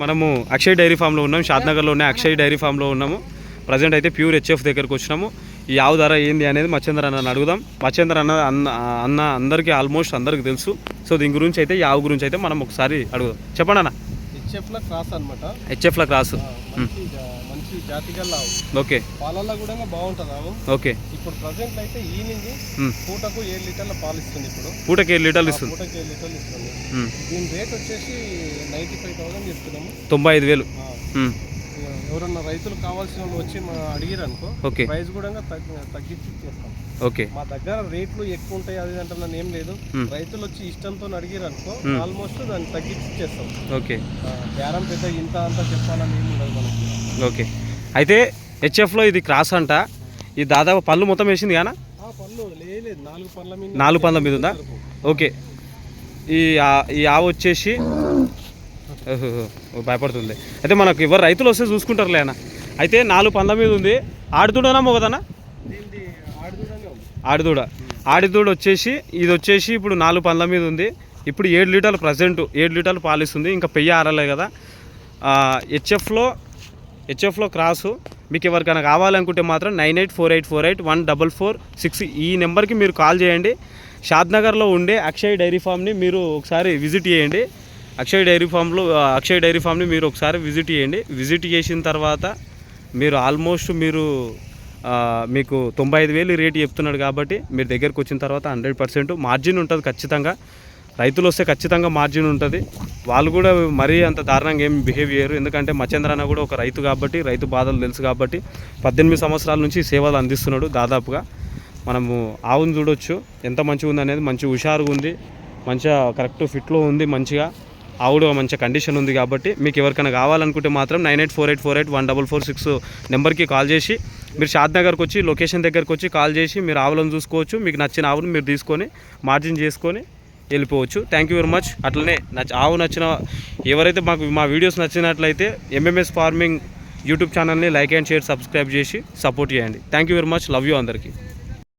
మనము అక్షయ్ డైరీ ఫామ్లో ఉన్నాం. షాద్నగర్లో ఉన్న అక్షయ్ డైరీ ఫామ్లో ఉన్నాము. ప్రజెంట్ అయితే ప్యూర్ హెచ్ఎఫ్ దగ్గరకు వచ్చినాము. ఈ ఆవు ధర ఏంది అనేది మచ్చేందర్ అన్న అడుగుదాం. మచ్చేందర్ అన్న అన్న అన్న అందరికీ ఆల్మోస్ట్ అందరికీ తెలుసు. సో దీని గురించి అయితే ఈ ఆవు గురించి అయితే మనం ఒకసారి అడుగుదాం. చెప్పండి అన్న హెచ్ఎఫ్లో క్రాస్ అనమాట హెచ్ఎఫ్ల క్రాస్ మంచి జా- మంచి జాతిగల ఆవు. ఓకే. పాలల్లో కూడా బాగుంటుంది ఆవు. ఓకే. ఇప్పుడు ప్రజెంట్ అయితే ఈనింగ్ మ్. పూటకు ఏడు లీటర్ల పాలు ఇస్తుంది ఇప్పుడు. పూటకి ఏడు లీటర్లు ఇస్తుంది. పూటకు ఏడు లీటర్లు ఇస్తుంది. దీని రేట్ వచ్చేసి నైంటీ ఫైవ్ థౌసండ్ ఇస్తున్నాము తొంభై ఐదు వేలు. ఎవరన్నా రైతులు కావాల్సిన వాళ్ళు వచ్చి మా అడిగారు అనుకో ఓకే. ప్రైస్ కూడా తగ్గి- తగ్గించి ఇచ్చేస్తాం. ఓకే. మా దగ్గర రేట్లు ఎక్కువ ఉంటాయి అది అంటున్నాను ఏం లేదు. రైతులు వచ్చి ఇష్టంతో అడిగారు అనుకో. ఆల్మోస్ట్ దాన్ని తగ్గించి ఇచ్చేస్తాం. ఓకే. బేరం పెద్ద ఇంత అంత చెప్పాలని ఏమి ఉండదు మనకి. ఓకే. అయితే హెచ్ఎఫ్లో ఇది క్రాస్ అంట. ఇది దాదాపు పళ్ళు మొత్తం వేసింది కానీ? ఆ, పళ్ళు లేదు నాలుగు పళ్ళ మీద నాలుగు పండ్ల మీద ఉందా? ఓకే. ఈ ఆ- ఈ ఆవు వచ్చేసి భయపడుతుంది. అయితే మనకు ఎవరు రైతులు వస్తే చూసుకుంటారులే అన్న. అయితే నాలుగు పండ్ల మీద ఉంది. ఆడుదూడనా మొగదనా? ఆడిదూడ. ఆడిదూడ వచ్చేసి ఇది వచ్చేసి ఇప్పుడు నాలుగు పండ్ల మీద ఉంది. ఇప్పుడు ఏడు లీటర్లు ప్రజెంట్ ఏడు లీటర్లు పాలిస్తుంది. ఇంకా పెయ్యి ఆరలే కదా. హెచ్ఎఫ్లో హెచ్ఎఫ్లో క్రాసు. మీకు ఎవరికైనా కావాలనుకుంటే మాత్రం nine eight four eight four eight one double four six. ఈ నెంబర్కి మీరు కాల్ చేయండి. షాద్నగర్లో ఉండే అక్షయ్ డైరీ ఫామ్ని మీరు ఒకసారి విజిట్ చేయండి. అక్షయ్ డైరీ ఫామ్లో అక్షయ్ డైరీ ఫామ్ని మీరు ఒకసారి విజిట్ చేయండి. విజిట్ చేసిన తర్వాత మీరు ఆల్మోస్ట్ మీరు మీకు తొంభై ఐదు వేలు రేటు చెప్తున్నాడు కాబట్టి మీరు దగ్గరకు వచ్చిన తర్వాత హండ్రెడ్ పర్సెంట్ మార్జిన్ ఉంటుంది ఖచ్చితంగా. రైతులు వస్తే ఖచ్చితంగా మార్జిన్ ఉంటుంది. వాళ్ళు కూడా మరీ అంత దారుణంగా ఏం బిహేవ్ చేయరు. ఎందుకంటే మచేంద్ర అన్న కూడా ఒక రైతు కాబట్టి రైతు బాధలు తెలుసు కాబట్టి పద్దెనిమిది సంవత్సరాల నుంచి సేవలు అందిస్తున్నాడు దాదాపుగా. మనము ఆవును చూడొచ్చు. ఎంత మంచిగా ఉంది అనేది మంచి హుషారుగా ఉంది. మంచిగా కరెక్ట్ ఫిట్లో ఉంది మంచిగా. ఆవుడు మంచి కండిషన్ ఉంది కాబట్టి మీకు ఎవరికైనా కావాలనుకుంటే మాత్రం nine eight four eight four eight one double four six నెంబర్కి కాల్ చేసి మీరు షాద్ నగర్కి వచ్చి లొకేషన్ దగ్గరకు వచ్చి కాల్ చేసి మీరు ఆవులను చూసుకోవచ్చు మీకు నచ్చిన ఆవును మీరు తీసుకొని మార్జిన్ చేసుకొని వెళ్ళిపోవచ్చు. థ్యాంక్ యూ వెరీ మచ్ అట్లనే నచ్చ ఆవు నచ్చిన ఎవరైతే మాకు మా వీడియోస్ నచ్చినట్లయితే ఎంఎంఎస్ ఫార్మింగ్ యూట్యూబ్ ఛానల్ని లైక్ అండ్ షేర్ సబ్స్క్రైబ్ చేసి సపోర్ట్ చేయండి. Thank you very much love you అందరికీ.